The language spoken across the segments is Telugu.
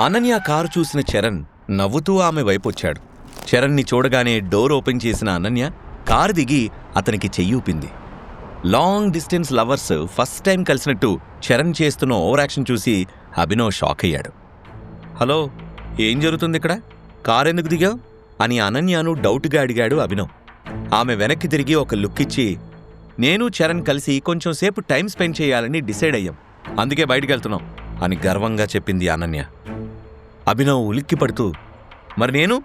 అనన్య కారు చూసిన చరణ్ నవ్వుతూ ఆమె వైపొచ్చాడు చరణ్ని చూడగానే డోర్ ఓపెన్ చేసిన అనన్య కారు దిగి అతనికి చెయ్యూపింది. Long distance lovers first time కలిసినట్టు చరణ్ చేస్తున్న ఓవర్ యాక్షన్ చూసి అభినవ్ షాక్ అయ్యాడు. హలో ఏం జరుగుతుంది ఇక్కడ? కారు ఎందుకు దిగావు? అని అనన్యను డౌట్గా అడిగాడు అభినవ్. ఆమె వెనక్కి తిరిగి ఒక లుక్ ఇచ్చి నేను చరణ్ కలిసి కొంచెం సేపు టైం స్పెండ్ చేయాలని డిసైడ్ అయ్యాం. అందుకే బయటికి వెళ్తున్నాం అని గర్వంగా చెప్పింది అనన్య. అభినవ్ ఉలిక్కి పడుతూ మరి నేను?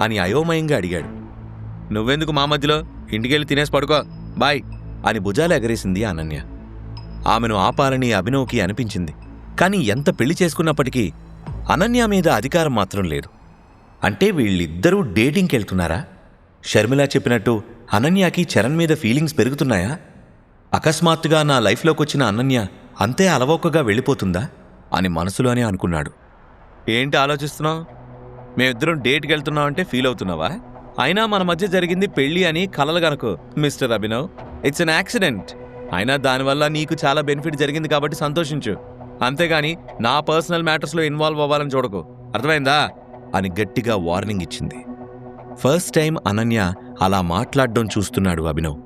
అని అయోమయంగా అడిగాడు. నువ్వెందుకు మా మధ్యలో? ఇంటికెళ్ళి తినేసి పడుకో. బాయ్ అని భుజాలు ఎగరేసింది అనన్య. ఆమెను ఆపాలని అభినవ్కి అనిపించింది. కానీ ఎంత పెళ్ళి చేసుకున్నప్పటికీ అనన్య మీద అధికారం మాత్రం లేదు. అంటే వీళ్ళిద్దరూ డేటింగ్కి వెళ్తున్నారా? షర్మిల చెప్పినట్టు అనన్యకి చరణ్ మీద ఫీలింగ్స్ పెరుగుతున్నాయా? అకస్మాత్తుగా నా లైఫ్లోకి వచ్చిన అనన్య అంతే అలవోకగా వెళ్ళిపోతుందా? అని మనసులోనే అనుకున్నాడు. ఏంటి ఆలోచిస్తున్నావు? మేమిద్దరం డేట్కి వెళ్తున్నాం అంటే ఫీల్ అవుతున్నావా? అయినా మన మధ్య జరిగింది పెళ్ళి అని కలలు గనకు mister Abhinav. It's an accident అయినా దానివల్ల నీకు చాలా బెనిఫిట్ జరిగింది కాబట్టి సంతోషించు. అంతేగాని నా పర్సనల్ మ్యాటర్స్లో ఇన్వాల్వ్ అవ్వాలని చూడకు. అర్థమైందా? అని గట్టిగా వార్నింగ్ ఇచ్చింది. ఫస్ట్ టైం అనన్య అలా మాట్లాడడం చూస్తున్నాడు అభినవ్.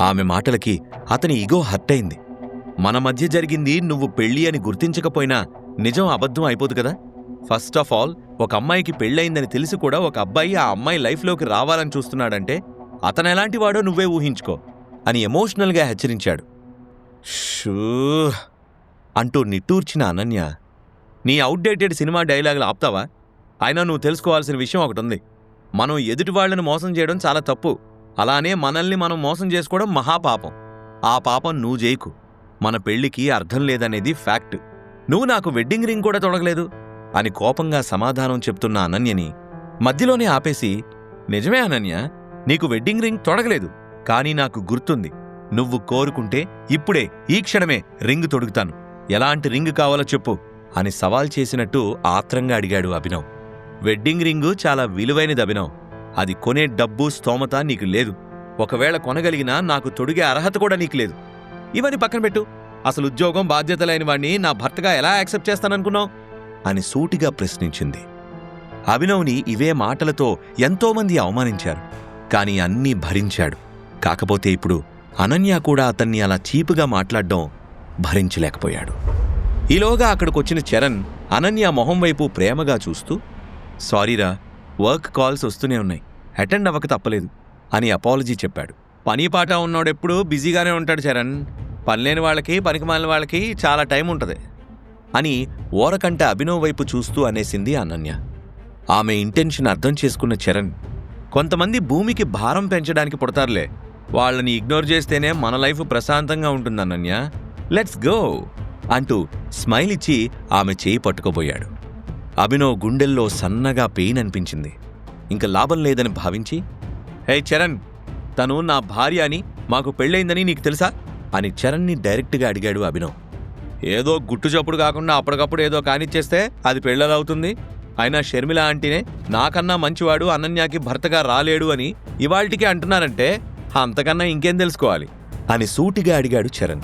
ఆమె మాటలకి అతని ఇగో హర్ట్ అయింది మన మధ్య జరిగింది నువ్వు పెళ్ళి అని గుర్తించకపోయినా నిజం అబద్ధం అయిపోదు కదా? ఫస్ట్ ఆఫ్ ఆల్ ఒక అమ్మాయికి పెళ్ళయిందని తెలిసి కూడా ఒక అబ్బాయి ఆ అమ్మాయి లైఫ్లోకి రావాలని చూస్తున్నాడంటే అతను ఎలాంటి వాడో నువ్వే ఊహించుకో అని ఎమోషనల్గా హెచ్చరించాడు. షూ! అంటూ నిట్టూర్చిన అనన్య నీ అవుట్డేటెడ్ సినిమా డైలాగులు ఆపుతావా? అయినా నువ్వు తెలుసుకోవాల్సిన విషయం ఒకటి ఉంది. మనం ఎదుటి వాళ్ళని మోసం చేయడం చాలా తప్పు. అలానే మనల్ని మనం మోసం చేసుకోవడం మహాపాపం. ఆ పాపం నువ్వు చేయకు మన పెళ్ళికి అర్థం లేదనేది ఫ్యాక్ట్. నువ్వు నాకు వెడ్డింగ్ రింగ్ కూడా తొడగలేదు. అని కోపంగా సమాధానం చెప్తున్న అనన్యని మధ్యలోనే ఆపేసి నిజమే అనన్య నీకు వెడ్డింగ్ రింగ్ తొడగలేదు కానీ నాకు గుర్తుంది. నువ్వు కోరుకుంటే ఇప్పుడే ఈ క్షణమే రింగ్ తొడుగుతాను. ఎలాంటి రింగ్ కావాలో చెప్పు అని సవాల్ చేసినట్టు ఆత్రంగా అడిగాడు అభినవ్. వెడ్డింగ్ రింగు చాలా విలువైనది అభినవ్. అది కొనే డబ్బు స్తోమత నీకు లేదు. ఒకవేళ కొనగలిగినా నాకు తొడిగే అర్హత కూడా నీకు లేదు. ఇవన్నీ పక్కన పెట్టు. అసలు ఉద్యోగం బాధ్యత లేని వాణ్ణి నా భర్తగా ఎలా యాక్సెప్ట్ చేస్తాననుకున్నావు? అని సూటిగా ప్రశ్నించింది. అభినవ్ని ఇవే మాటలతో ఎంతోమంది అవమానించారు. కానీ అన్నీ భరించాడు. కాకపోతే ఇప్పుడు అనన్య కూడా అతన్ని అలా చీపుగా మాట్లాడడం భరించలేకపోయాడు. ఈలోగా అక్కడికొచ్చిన చరణ్ అనన్య మొహం వైపు ప్రేమగా చూస్తూ సారీరా వర్క్ కాల్స్ వస్తూనే ఉన్నాయి. అటెండ్ అవ్వక తప్పలేదు అని అపాలజీ చెప్పాడు. పని పాట ఉన్నోడెప్పుడు బిజీగానే ఉంటాడు చరణ్. పనిలేని వాళ్ళకి పనికిమాలిన వాళ్ళకి చాలా టైం ఉంటుంది. అని ఓరకంట అభినవ్ వైపు చూస్తూ అనేసింది అనన్య. ఆమె ఇంటెన్షన్ అర్థం చేసుకున్న చరణ్ కొంతమంది భూమికి భారం పెంచడానికి పుడతారులే. వాళ్ళని ఇగ్నోర్ చేస్తేనే మన లైఫ్ ప్రశాంతంగా ఉంటుంది అనన్య. Let's go! అంటూ స్మైల్ ఇచ్చి ఆమె చేయి పట్టుకోబోయాడు. అభినవ్ గుండెల్లో సన్నగా పెయిన్ అనిపించింది. ఇంక లాభం లేదని భావించి హే చరణ్ తను నా భార్య అని మాకు పెళ్ళైందని నీకు తెలుసా? అని చరణ్ని డైరెక్ట్గా అడిగాడు అభినవ్. ఏదో గుట్టు చప్పుడు కాకుండా అప్పటికప్పుడు ఏదో కానిచ్చేస్తే అది పెళ్ళలవుతుంది. అయినా షర్మిల ఆంటీనే నాకన్నా మంచివాడు అనన్యాకి భర్తగా రాలేడు అని ఇవాళ్టికి అంటున్నారంటే అంతకన్నా ఇంకేం తెలుసుకోవాలి? అని సూటిగా అడిగాడు చరణ్.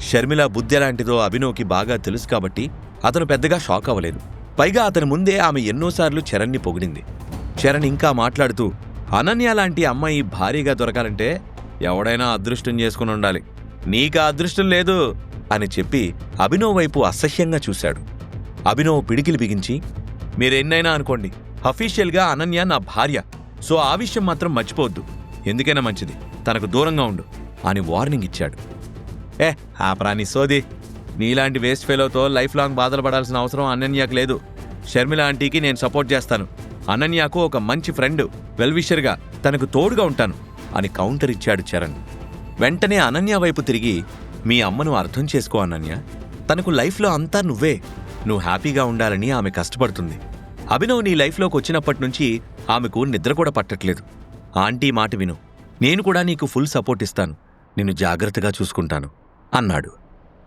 షర్మిల బుద్ధి ఎలాంటిదో అభినవ్కి బాగా తెలుసు కాబట్టి అతను పెద్దగా షాక్ అవ్వలేదు. పైగా అతని ముందే ఆమె ఎన్నోసార్లు చరణ్ని పొగిడింది. చరణ్ ఇంకా మాట్లాడుతూ అనన్య లాంటి అమ్మాయి భారీగా దొరకాలంటే ఎవడైనా అదృష్టం చేసుకుని ఉండాలి. నీకు అదృష్టం లేదు. అని చెప్పి అభినవ్ వైపు అసహ్యంగా చూశాడు. అభినవ్ పిడికిలి బిగించి మీరెన్నైనా అనుకోండి అఫీషియల్గా అనన్య నా భార్య. సో ఆ విషయం మాత్రం మర్చిపోవద్దు. ఎందుకైనా మంచిది. తనకు దూరంగా ఉండు అని వార్నింగ్ ఇచ్చాడు. ఏ ఆ ప్రాణి సోది. నీలాంటి వేస్ట్ ఫెలోతో లైఫ్ లాంగ్ బాధలు పడాల్సిన అవసరం అనన్యకు లేదు. షర్మిల ఆంటీకి నేను సపోర్ట్ చేస్తాను. అనన్యకు ఒక మంచి ఫ్రెండ్ వెల్విషర్గా తనకు తోడుగా ఉంటాను అని కౌంటర్ ఇచ్చాడు చరణ్. వెంటనే అనన్య వైపు తిరిగి మీ అమ్మను అర్థం చేసుకో అనన్య. తనకు లైఫ్లో అంతా నువ్వే. నువ్వు హ్యాపీగా ఉండాలని ఆమె కష్టపడుతుంది. అభినవ్ నీ లైఫ్లోకి వచ్చినప్పటి నుంచి ఆమెకు నిద్ర కూడా పట్టట్లేదు. ఆంటీ మాట విను. నేను కూడా నీకు ఫుల్ సపోర్ట్ ఇస్తాను. నిన్ను జాగ్రత్తగా చూసుకుంటాను. అన్నాడు.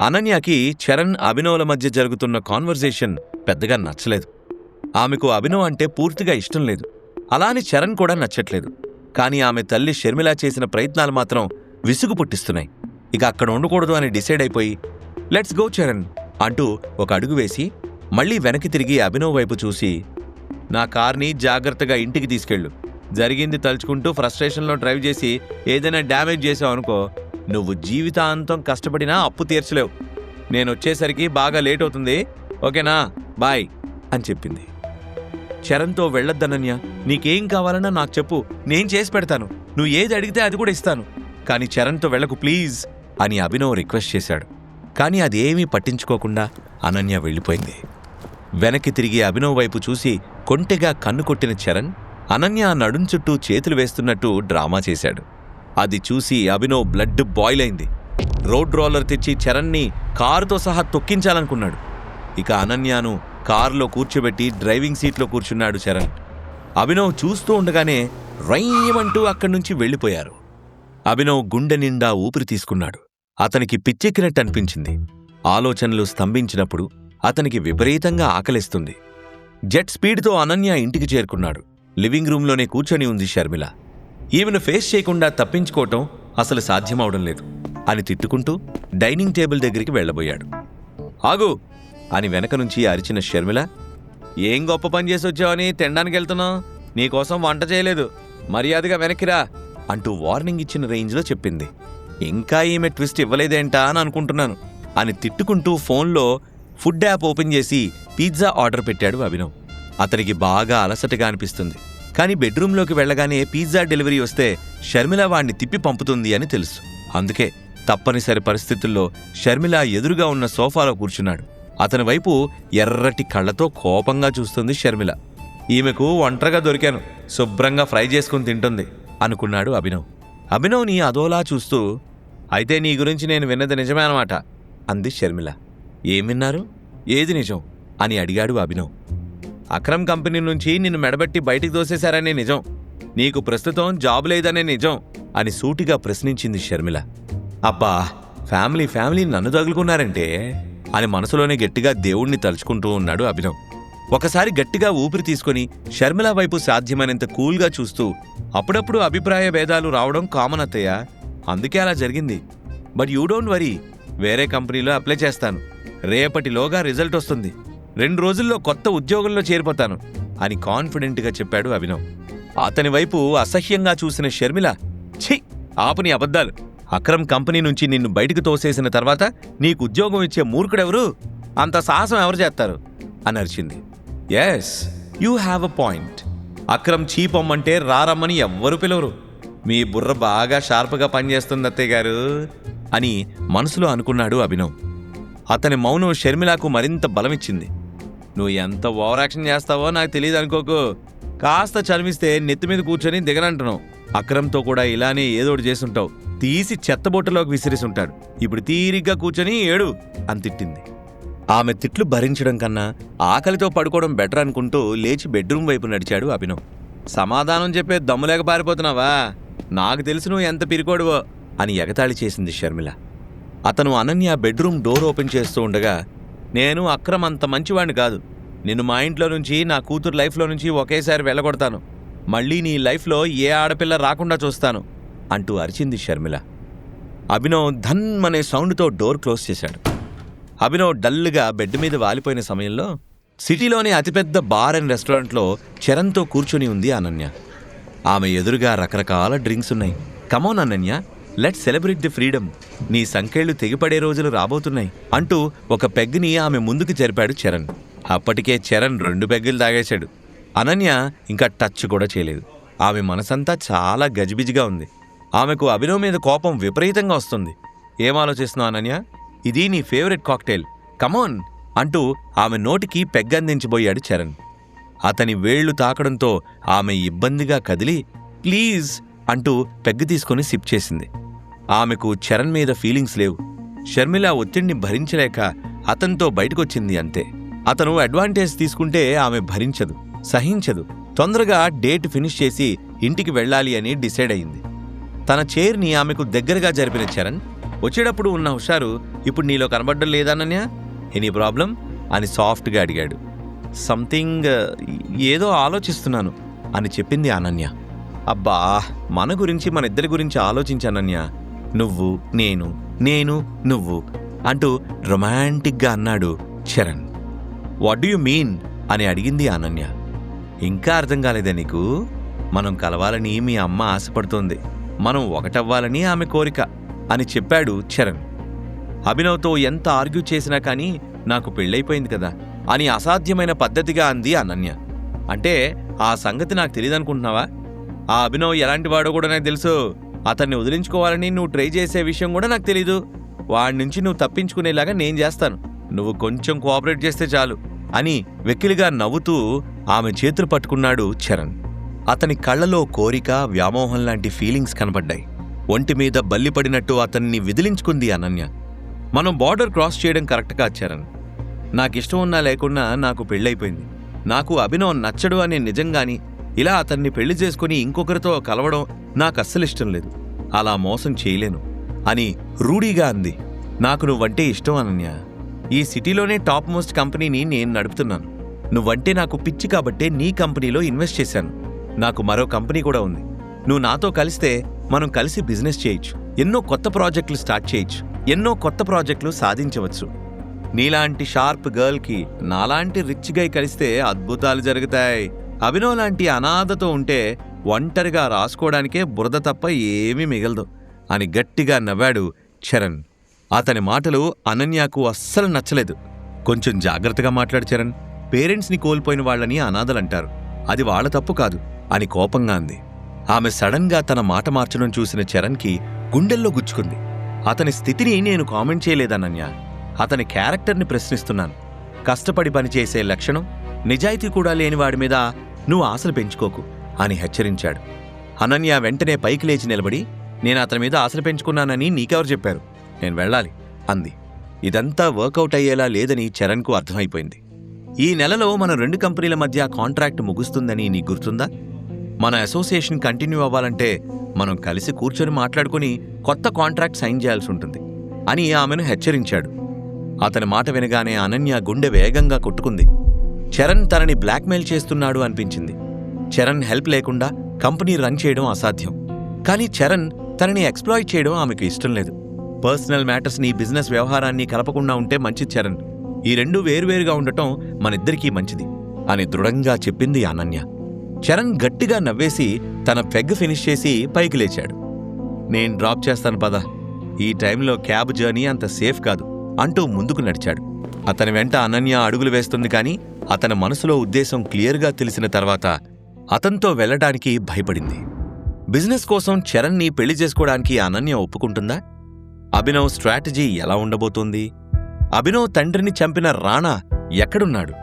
అనన్యకి చరణ్ అభినవ్ల మధ్య జరుగుతున్న కాన్వర్జేషన్ పెద్దగా నచ్చలేదు. ఆమెకు అభినవ్ అంటే పూర్తిగా ఇష్టం లేదు. అలాని చరణ్ కూడా నచ్చట్లేదు. కానీ ఆమె తల్లి షర్మిల చేసిన ప్రయత్నాలు మాత్రం విసుగు పుట్టిస్తున్నాయి. ఇక అక్కడ ఉండకూడదు అని డిసైడ్ అయిపోయి లెట్స్ గో చరణ్ అంటూ ఒక అడుగు వేసి మళ్ళీ వెనక్కి తిరిగి అభినవ్ వైపు చూసి నా కార్ని జాగ్రత్తగా ఇంటికి తీసుకెళ్ళు. జరిగింది తలుచుకుంటూ ఫ్రస్ట్రేషన్లో డ్రైవ్ చేసి ఏదైనా డ్యామేజ్ చేసావు అనుకో నువ్వు జీవితాంతం కష్టపడినా అప్పు తీర్చలేవు. నేను వచ్చేసరికి బాగా లేట్ అవుతుంది. ఓకేనా? బాయ్ అని చెప్పింది. చరణ్తో వెళ్ళొద్దనన్య నీకేం కావాలన్నా నాకు చెప్పు. నేను చేసి పెడతాను. నువ్వు ఏది అడిగితే అది కూడా ఇస్తాను. కానీ చరణ్తో వెళ్ళకు ప్లీజ్ అని అభినవ్ రిక్వెస్ట్ చేశాడు. కానీ అది ఏమీ పట్టించుకోకుండా అనన్య వెళ్ళిపోయింది. వెనక్కి తిరిగి అభినవ్ వైపు చూసి కొంటెగా కన్ను కొట్టిన చరణ్ అనన్య నడుం చుట్టూ చేతులు వేస్తున్నట్టు డ్రామా చేశాడు. అది చూసి అభినవ్ బ్లడ్ బాయిల్ అయింది. రోడ్ రోలర్ తెచ్చి చరణ్ని కారుతో సహా తొక్కించాలనుకున్నాడు. ఇక అనన్యను కారులో కూర్చోబెట్టి డ్రైవింగ్ సీట్లో కూర్చున్నాడు చరణ్. అభినవ్ చూస్తూ ఉండగానే రైమంటూ అక్కడి నుంచి వెళ్ళిపోయారు. అభినవ్ గుండె నిండా ఊపిరి తీసుకున్నాడు. అతనికి పిచ్చెక్కినట్టు అనిపించింది ఆలోచనలు స్తంభించినప్పుడు అతనికి విపరీతంగా ఆకలిస్తుంది. జెట్ స్పీడ్తో అనన్య ఇంటికి చేరుకున్నాడు. లివింగ్ రూంలోనే కూర్చొని ఉంది షర్మిల. ఈమెను ఫేస్ చేయకుండా తప్పించుకోవటం అసలు సాధ్యమవడం లేదు అని తిట్టుకుంటూ డైనింగ్ టేబుల్ దగ్గరికి వెళ్ళబోయాడు. ఆగు! అని వెనక నుంచి అరిచిన షర్మిల. ఏం గొప్ప పని చేసి వచ్చావని తినడానికి వెళ్తున్నావు? నీకోసం వంట చేయలేదు. మర్యాదగా వెనక్కిరా అంటూ వార్నింగ్ ఇచ్చిన రేంజ్లో చెప్పింది. ఇంకా ఈమె ట్విస్ట్ ఇవ్వలేదేంటా అని అనుకుంటున్నాను అని తిట్టుకుంటూ ఫోన్లో ఫుడ్ యాప్ ఓపెన్ చేసి పిజ్జా ఆర్డర్ పెట్టాడు అభినవ్. అతనికి బాగా అలసటగా అనిపిస్తుంది. కానీ బెడ్రూంలోకి వెళ్ళగానే పిజ్జా డెలివరీ వస్తే షర్మిల వాణ్ణి తిప్పి పంపుతుంది అని తెలుసు. అందుకే తప్పనిసరి పరిస్థితుల్లో షర్మిల ఎదురుగా ఉన్న సోఫాలో కూర్చున్నాడు. అతని వైపు ఎర్రటి కళ్ళతో కోపంగా చూస్తుంది షర్మిల. ఈమెకు ఒంటరిగా దొరికాను శుభ్రంగా ఫ్రై చేసుకుని తింటుంది అనుకున్నాడు అభినవ్. అభినవ్ని అదోలా చూస్తూ అయితే నీ గురించి నేను విన్నది నిజమే అనమాట అంది షర్మిల. ఏం విన్నారు? ఏది నిజం? అని అడిగాడు అభినవ్. అక్రమ్ కంపెనీ నుంచి నిన్ను మెడబెట్టి బయటికి దోసేశారనే నిజం. నీకు ప్రస్తుతం జాబ్ లేదనే నిజం అని సూటిగా ప్రశ్నించింది షర్మిల. అబ్బా ఫ్యామిలీ ఫ్యామిలీ నన్ను తగులుకున్నారంటే అని మనసులోనే గట్టిగా దేవుణ్ణి తలుచుకుంటూ ఉన్నాడు అభినవ్. ఒకసారి గట్టిగా ఊపిరి తీసుకొని షర్మిల వైపు సాధ్యమైనంత కూల్గా చూస్తూ అప్పుడప్పుడు అభిప్రాయ భేదాలు రావడం కామన్ అత్తయ్య. అందుకే అలా జరిగింది. బట్ యూ డోంట్ వరీ వేరే కంపెనీలో అప్లై చేస్తాను. రేపటిలోగా రిజల్ట్ వస్తుంది. రెండు రోజుల్లో కొత్త ఉద్యోగంలో చేరిపోతాను అని కాన్ఫిడెంట్గా చెప్పాడు అభినవ్. అతని వైపు అసహ్యంగా చూసిన షర్మిల ఛీ! ఆపని అబద్ధాలు. అక్రమ్ కంపెనీ నుంచి నిన్ను బయటకు తోసేసిన తర్వాత నీకు ఉద్యోగం ఇచ్చే మూర్ఖుడెవరు? అంత సాహసం ఎవరు చేస్తారు? అని అరిచింది. Yes you have a point Akram చీపమ్మంటే రారమ్మని ఎవ్వరూ పిలవరు. మీ బుర్ర బాగా షార్ప్గా పనిచేస్తుంది అత్తయ్య గారు అని మనసులో అనుకున్నాడు అభినవ్. అతని మౌనం షర్మిలాకు మరింత బలమిచ్చింది. నువ్వు ఎంత ఓవరాక్షన్ చేస్తావో నాకు తెలియదు అనుకోకు. కాస్త చదివిస్తే నెత్తి మీద కూర్చొని దిగనంటున్నావు. అక్రమ్తో కూడా ఇలానే ఏదోటి చేసుంటావు తీసి చెత్తబొట్టలోకి విసిరిసుంటాడు. ఇప్పుడు తీరిగ్గా కూర్చొని ఏడు అని తిట్టింది. ఆమె తిట్లు భరించడం కన్నా ఆకలితో పడుకోవడం బెటర్ అనుకుంటూ లేచి బెడ్రూమ్ వైపు నడిచాడు అభినవ్. సమాధానం చెప్పే దమ్ములేక పారిపోతున్నావా? నాకు తెలుసు నువ్వు ఎంత పిరికోడువో అని ఎగతాళి చేసింది షర్మిల. అతను అనన్య బెడ్రూమ్ డోర్ ఓపెన్ చేస్తూ ఉండగా నేను అక్రమ్ అంత మంచివాణ్ణి కాదు. నిన్ను మా ఇంట్లో నుంచి నా కూతురు లైఫ్లో నుంచి ఒకేసారి వెళ్ళగొడతాను. మళ్ళీ నీ లైఫ్లో ఏ ఆడపిల్ల రాకుండా చూస్తాను అంటూ అరిచింది షర్మిల. అభినవ్ ధన్ అనే సౌండ్తో డోర్ క్లోజ్ చేశాడు. అభినవ్ డల్గా బెడ్ మీద వాలిపోయిన సమయంలో సిటీలోని అతిపెద్ద బార్ అండ్ రెస్టారెంట్లో చరణ్తో కూర్చుని ఉంది అనన్య. ఆమె ఎదురుగా రకరకాల డ్రింక్స్ ఉన్నాయి. Come on Ananya. Let celebrate the freedom నీ సంకేళ్ళు తెగిపడే రోజులు రాబోతున్నాయి అంటూ ఒక పెగ్ని ఆమె ముందుకు జరిపాడు చరణ్. అప్పటికే చరణ్ రెండు పెగ్గులు తాగేశాడు. అనన్య ఇంకా టచ్ కూడా చేయలేదు. ఆమె మనసంతా చాలా గజిబిజిగా ఉంది. ఆమెకు అభినవ్ మీద కోపం విపరీతంగా వస్తుంది. ఏం ఆలోచిస్తున్నావు అనన్య? ఇది నీ ఫేవరెట్ కాక్టైల్ కమోన్ అంటూ ఆమె నోటికి పెగ్గందించబోయాడు చరణ్. అతని వేళ్ళు తాకడంతో ఆమె ఇబ్బందిగా కదిలి ప్లీజ్ అంటూ పెగ్గు తీసుకొని సిప్ చేసింది. ఆమెకు చరణ్ మీద ఫీలింగ్స్ లేవు. షర్మిల ఒత్తిడిని భరించలేక అతనితో బయటకొచ్చింది అంతే. అతను అడ్వాంటేజ్ తీసుకుంటే ఆమె భరించదు సహించదు. తొందరగా డేట్ ఫినిష్ చేసి ఇంటికి వెళ్ళాలి అని డిసైడ్ అయింది. తన చైర్ని ఆమెకు దగ్గరగా జరిపిన చరణ్ వచ్చేటప్పుడు ఉన్న హుషారు ఇప్పుడు నీలో కనబడ్డం లేదన్నన్య ఎనీ ప్రాబ్లం? అని సాఫ్ట్గా అడిగాడు. సంథింగ్ uh, ఏదో ఆలోచిస్తున్నాను అని చెప్పింది అనన్య. అబ్బా మన గురించి మన ఇద్దరి గురించి ఆలోచించానన్య నువ్వు నేను నేను నువ్వు అంటూ రొమాంటిక్గా అన్నాడు Charan. What do you mean అని అడిగింది అనన్య. ఇంకా అర్థం కాలేదా నీకు? మనం కలవాలని మీ అమ్మ ఆశపడుతోంది. మనం ఒకటవ్వాలని ఆమె కోరిక అని చెప్పాడు చరణ్. అభినవ్తో ఎంత ఆర్గ్యూ చేసినా కానీ నాకు పెళ్ళైపోయింది కదా. అని అసాధ్యమైన పద్ధతిగా అంది అనన్య. అంటే ఆ సంగతి నాకు తెలియదనుకుంటున్నావా ఆ అభినవ్ ఎలాంటి వాడో కూడా నాకు తెలుసు. అతన్ని వదిలించుకోవాలని నువ్వు ట్రై చేసే విషయం కూడా నాకు తెలీదు. వాడి నుంచి నువ్వు తప్పించుకునేలాగా నేను చేస్తాను. నువ్వు కొంచెం కోఆపరేట్ చేస్తే చాలు అని వెకిలిగా నవ్వుతూ ఆమె చేతులు పట్టుకున్నాడు చరణ్. అతని కళ్ళలో కోరిక వ్యామోహం లాంటి ఫీలింగ్స్ కనబడ్డాయి. ఒంటి మీద బల్లిపడినట్టు అతన్ని విదిలించుకుంది అనన్య. మనం బార్డర్ క్రాస్ చేయడం కరెక్ట్ కాదు చరణ్? నాకిష్టం ఉన్నా లేకున్నా నాకు పెళ్ళైపోయింది. నాకు అభినవ్ నచ్చడు అనే నిజంగాని ఇలా అతన్ని పెళ్ళి చేసుకుని ఇంకొకరితో కలవడం నాకు అస్సలు ఇష్టం లేదు. అలా మోసం చేయలేను అని రూఢీగా అంది. నాకు నువ్వంటే ఇష్టం అనన్య. ఈ సిటీలోనే టాప్ మోస్ట్ కంపెనీని నేను నడుపుతున్నాను. నువ్వంటే నాకు పిచ్చి కాబట్టే నీ కంపెనీలో ఇన్వెస్ట్ చేశాను. నాకు మరో కంపెనీ కూడా ఉంది. నువ్వు నాతో కలిస్తే మనం కలిసి బిజినెస్ చేయొచ్చు. ఎన్నో కొత్త ప్రాజెక్టులు స్టార్ట్ చేయొచ్చు. ఎన్నో కొత్త ప్రాజెక్టులు సాధించవచ్చు. నీలాంటి షార్ప్ గర్ల్కి నాలాంటి రిచ్ గై కలిస్తే అద్భుతాలు జరుగుతాయి. అభినవ్ లాంటి అనాథతో ఉంటే ఒంటరిగా రాసుకోవడానికే బురద తప్ప ఏమీ మిగలదు. అని గట్టిగా నవ్వాడు చరణ్. అతని మాటలు అనన్యకు అస్సలు నచ్చలేదు. కొంచెం జాగ్రత్తగా మాట్లాడు చరణ్. పేరెంట్స్ని కోల్పోయిన వాళ్ళని అనాథలంటారు. అది వాళ్ళ తప్పు కాదు అని కోపంగా అంది. ఆమె సడన్గా తన మాట మార్చడం చూసిన చరణ్కి గుండెల్లో గుచ్చుకుంది. అతని స్థితిని నేను కామెంట్ చేయలేదనన్య అతని క్యారెక్టర్ని ప్రశ్నిస్తున్నాను. కష్టపడి పనిచేసే లక్షణం నిజాయితీ కూడా లేని వాడి మీద నువ్వు ఆశలు పెంచుకోకు అని హెచ్చరించాడు. అనన్య వెంటనే పైకి లేచి నిలబడి నేను అతని మీద ఆశలు పెంచుకున్నానని నీకెవరు చెప్పారు? నేను వెళ్ళాలి అంది. ఇదంతా వర్కౌట్ అయ్యేలా లేదని చరణ్కు అర్థమైపోయింది. ఈ నెలలో మన రెండు కంపెనీల మధ్య కాంట్రాక్ట్ ముగుస్తుందని నీకు గుర్తుందా? మన అసోసియేషన్ కంటిన్యూ అవ్వాలంటే మనం కలిసి కూర్చొని మాట్లాడుకుని కొత్త కాంట్రాక్ట్ సైన్ చేయాల్సి ఉంటుంది అని ఆమెను హెచ్చరించాడు. అతని మాట వినగానే అనన్య గుండె వేగంగా కొట్టుకుంది. చరణ్ తనని బ్లాక్మెయిల్ చేస్తున్నాడు అనిపించింది. చరణ్ హెల్ప్ లేకుండా కంపెనీ రన్ చేయడం అసాధ్యం. కానీ చరణ్ తనని ఎక్స్ప్లాయిట్ చేయడం ఆమెకు ఇష్టం లేదు. పర్సనల్ మ్యాటర్స్ని బిజినెస్ వ్యవహారాన్ని కలపకుండా ఉంటే మంచిది చరణ్. ఈ రెండు వేరువేరుగా ఉండటం మనిద్దరికీ మంచిది అని దృఢంగా చెప్పింది అనన్య. చరణ్ గట్టిగా నవ్వేసి తన పెగ్ ఫినిష్ చేసి పైకి లేచాడు. నేను డ్రాప్ చేస్తాను పద. ఈ టైంలో క్యాబ్ జర్నీ అంత సేఫ్ కాదు. అంటూ ముందుకు నడిచాడు. అతని వెంట అనన్య అడుగులు వేస్తుంది కానీ అతని మనసులో ఉద్దేశం క్లియర్గా తెలిసిన తర్వాత అతనితో వెళ్ళడానికి భయపడింది. బిజినెస్ కోసం చరణ్ని పెళ్ళి చేసుకోవడానికి అనన్య ఒప్పుకుంటుందా? అభినవ్ స్ట్రాటజీ ఎలా ఉండబోతోంది? అభినవ్ తండ్రిని చంపిన రాణా ఎక్కడున్నాడు?